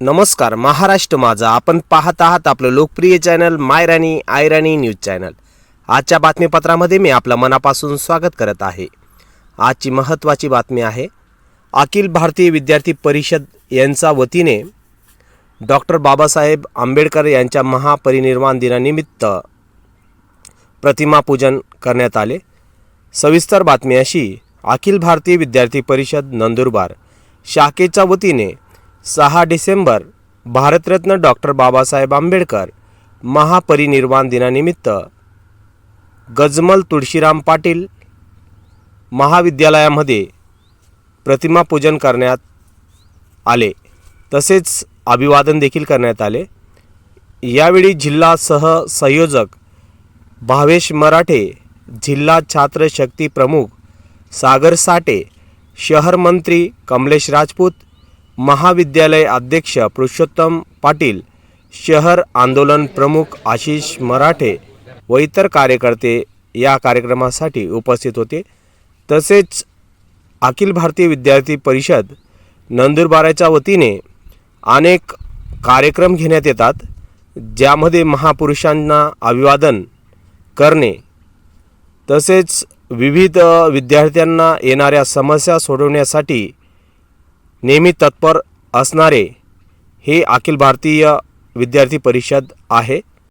नमस्कार महाराष्ट्र माझा. आपण पाहत आहात आपलं लोकप्रिय चॅनल मायराणी आयराणी न्यूज चॅनल. आजच्या बातमीपत्रामध्ये मी आपलं मनापासून स्वागत करत आहे. आजची महत्त्वाची बातमी आहे अखिल भारतीय विद्यार्थी परिषद यांच्या वतीने डॉक्टर बाबासाहेब आंबेडकर यांच्या महापरिनिर्वाण दिनानिमित्त प्रतिमापूजन करण्यात आले. सविस्तर बातमी अशी अखिल भारतीय विद्यार्थी परिषद नंदुरबार शाखेच्या वतीने सहा डिसेंबर भारतरत्न डॉक्टर बाबासाहेब आंबेडकर महापरिनिर्वाण दिनानिमित्त गजमल तुळशीराम पाटील महाविद्यालयामध्ये प्रतिमा पूजन करण्यात आले. तसेच अभिवादन देखील करण्यात आले. यावेळी जिल्हा सह संयोजक भावेश मराठे जिल्हा छात्र शक्ती प्रमुख सागर साठे शहर मंत्री कमलेश राजपूत महाविद्यालय अध्यक्ष पुरुषोत्तम पाटील शहर आंदोलन प्रमुख आशिष मराठे व इतर कार्यकर्ते या कार्यक्रमासाठी उपस्थित होते. तसेच अखिल भारतीय विद्यार्थी परिषद नंदुरबाराच्या वतीने अनेक कार्यक्रम घेण्यात येतात ज्यामध्ये महापुरुषांना अभिवादन करणे तसेच विविध विद्यार्थ्यांना येणाऱ्या समस्या सोडवण्यासाठी नेहमी तत्पर असणारे हे अखिल भारतीय विद्यार्थी परिषद आहे.